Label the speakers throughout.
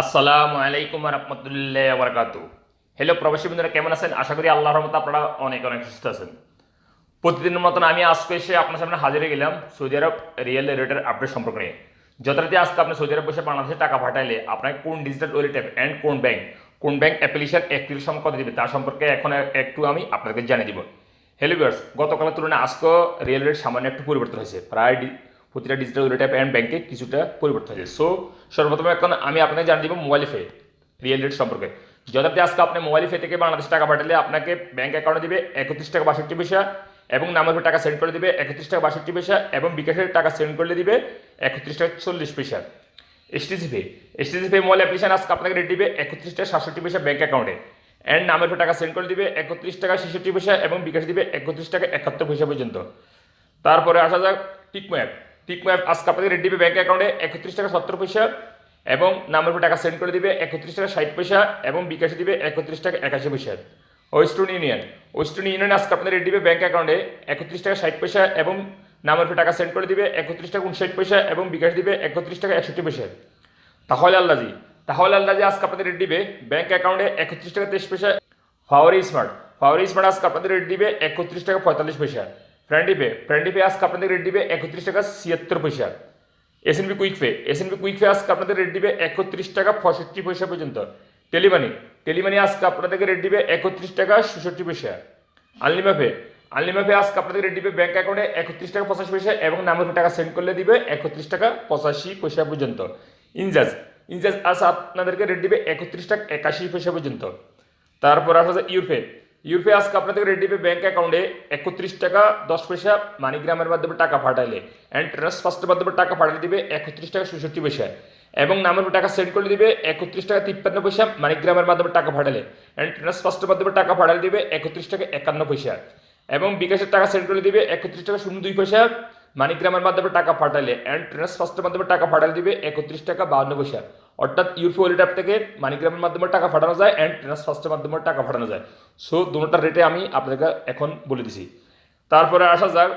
Speaker 1: আসসালামু আলাইকুম রহমতুল্লাহ বরকাতু। হ্যালো প্রবাসী বন্ধুরা কেমন আছেন? আশা করি আল্লাহর রহমতে আপনারা অনেক অনেক সুস্থ আছেন। প্রতিদিনের মতন আমি আজকে এসে আপনার সামনে হাজিরে গেলাম সৌদি আরব রিয়েল রেটের আপডেট সম্পর্কে নিয়ে। যথারীতি আজকে আপনি সৌদি আরব বসে বাংলাদেশে টাকা পাঠাইলে আপনাকে কোন ডিজিটাল ওয়ালেট অ্যাপ অ্যান্ড কোন ব্যাংক কোন ব্যাংক অ্যাপ্লিকেশন অ্যাক্টিভ সময় কত দিবে তার সম্পর্কে এখন একটু আমি আপনাদেরকে জানিয়ে দিব। হ্যালো ভিউয়ার্স গতকালের তুলনায় আজকে রিয়েল রেট সামান্য একটু পরিবর্তন হয়েছে। প্রায় প্রতিটা ডিজিটাল ওয়ালেট অ্যাপ অ্যান্ড ব্যাংকে কিছুটা পরিবর্তন হয়েছে। সো সর্বপ্রথমে এখন আমি আপনাকে জানিয়ে দিব মোবাইল ফে রিয়েল রেট সম্পর্কে। যথার্থে আজকে আপনি মোবাইল ফে থেকে বাংলাদেশ টাকা পাঠালে আপনাকে ব্যাঙ্ক অ্যাকাউন্টে দেবে একত্রিশ টাকা বাষট্টি পয়সা এবং নামের টাকা সেন্ড করে দিবে একত্রিশ টাকা বাষট্টি পয়সা এবং বিকাশের টাকা সেন্ড করলে দিবে একত্রিশ টাকা চল্লিশ পয়সা। STC pay STC pay mobile application আজকে আপনাকে রেট দিবে একত্রিশ টাকা সাতষট্টি পয়সা ব্যাঙ্ক অ্যাকাউন্টে অ্যান্ড নামের টাকা সেন্ড করে দিবে একত্রিশ টাকা ছেষট্টি পয়সা এবং বিকাশ দিবে একত্রিশ টাকা একাত্তর পয়সা পর্যন্ত। তারপরে আসা যাক টিকমো অ্যাপ টিকমো অ্যাপ আজকে আপনাদের রেট দিবে ব্যাংক অ্যাকাউন্টে একত্রিশ টাকা সত্তর পয়সা এবং নামের উপর টাকা সেন্ড করে দিবে একত্রিশ টাকা ষাট পয়সা এবং বিকাশে দিবে একত্রিশ টাকা একাশি পয়সা। ওয়েস্টার্ন ইউনিয়ন ওয়েস্টার্ন ইউনিয়ন আজকে আপনাদের রেট দিবে ব্যাংক অ্যাকাউন্টে একত্রিশ টাকা ষাট পয়সা এবং নামের উপর টাকা সেন্ড করে দিবে একত্রিশ টাকা উনষাট পয়সা এবং বিকাশ দিবে একত্রিশ টাকা একষট্টি পয়সা। তাহলে আল্লাজি তাহলে আল্লাজি আজকে আপনাদের রেট দিবে ব্যাঙ্ক অ্যাকাউন্টে একত্রিশ টাকা তেইশ পয়সা। ফাওয়ারি স্মার্ট ফাওয়ারি স্মার্ট আজকে আপনাদের রেট দিবে একত্রিশ টাকা পঁয়তাল্লিশ পয়সা। ফ্রেন্ডি পে ফ্রেন্ডি পে আজকে আপনাদের রেট দিবে একত্রিশ টাকা ছিয়াত্তর পয়সা। S N B quick pay S N B quick pay আজকে আপনাদের রেট দিবে একত্রিশ টাকা পঁয়ষট্টি পয়সা পর্যন্ত। টেলিমানি টেলিমানি আজকে আপনাদেরকে রেট দিবে একত্রিশ টাকা ছেষট্টি পয়সা। আনলিমা পে আনলিমা পে আজকে আপনাদের রেট দিবে ব্যাংক অ্যাকাউন্টে একত্রিশ টাকা পঁচাশি পয়সা এবং নামের টাকা সেন্ড করলে দিবে একত্রিশ টাকা পঁচাশি পয়সা পর্যন্ত। ইনজাজ ইনজাজ আজ আপনাদেরকে রেট দিবে একত্রিশ টাকা একাশি পয়সা পর্যন্ত। তারপর আসা যায় ইউরপে ইউরপে আজকে আপনাদের দিবে ব্যাংক অ্যাকাউন্টে একত্রিশ টাকা, দশ পয়সা মানিগ্রামের মাধ্যমে টাকা পাঠাইলে। অ্যান্ড ট্রান্সফার্স্টের মাধ্যমে টাকা পাঠালে দিবে একত্রিশ টাকা ছেষট্টি পয়সা। এবং নামের টাকা সেন্ড করে দিবে একত্রিশ টাকা তিপ্পান্ন পয়সা মানিগ্রামের মাধ্যমে টাকা পাঠালে অ্যান্ড ট্রান্সফার্স্টের মাধ্যমে টাকা পাঠালে দিবে একত্রিশ টাকা একান্ন পয়সা। এবং বিকাশের টাকা সেন্ড করে দিবে একত্রিশ টাকা শূন্য দুই পয়সা মানিগ্রামের মাধ্যমে টাকা পাঠালে অ্যান্ড ট্রান্সফার্স্টের মাধ্যমে টাকা পাঠালে দিবে একত্রিশ টাকা বাউন্ন পয়সা। অর্থাৎ ইউরপি ওয়ালেট অ্যাপ থেকে মানিগ্রামের মাধ্যমে টাকা পাঠানো যায় অ্যান্ড ট্রান্সফার্স্টের মাধ্যমে টাকা পাঠানো যায়। সো দুটোটার রেটে আমি আপনাকে এখন বলে দিছি। তারপরে আসা যাক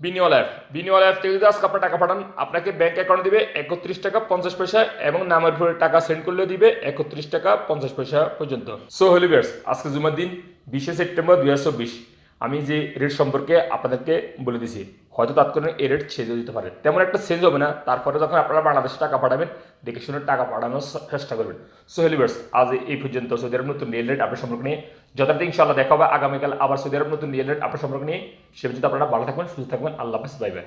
Speaker 1: বিনিয়োগ অ্যাপ বিনিয়োগ অ্যাপ থেকে যদি আজকে আপনার টাকা পাঠান আপনাকে ব্যাঙ্ক অ্যাকাউন্ট দিবে একত্রিশ টাকা পঞ্চাশ পয়সা এবং নামের উপরে টাকা সেন্ড করলেও দিবে একত্রিশ টাকা পঞ্চাশ পয়সা পর্যন্ত। সো হলিবিয়ার্স আজকে জুমার দিন, বিশে সেপ্টেম্বর দুই হাজার চব্বিশ। আমি যে রেট সম্পর্কে আপনাদেরকে বলে দিছি। হয়তো তাৎক্ষণিক এ রেট ছেড়ে দিতে পারে। তেমন একটা চেঞ্জ হবে না। তারপরে যখন আপনারা বাংলাদেশে টাকা পাঠাবেন, দেখে শুনে টাকা পাঠানোর চেষ্টা করবেন। সো হেলিভার্স আজ এই পর্যন্ত সৌদি আরব নতুন রিয়েল রেট আপনার সম্পর্ক নিয়ে যথার্থ ইনশাল্লাহ দেখা হবে। আগামীকাল আবার সৌদি আরব নতুন রিয়েল রেট আপনার সম্পর্ক নিয়ে। সে পর্যন্ত আপনারা ভালো থাকবেন, সুস্থ থাকবেন। আল্লাহ হাফিজ বাই বাই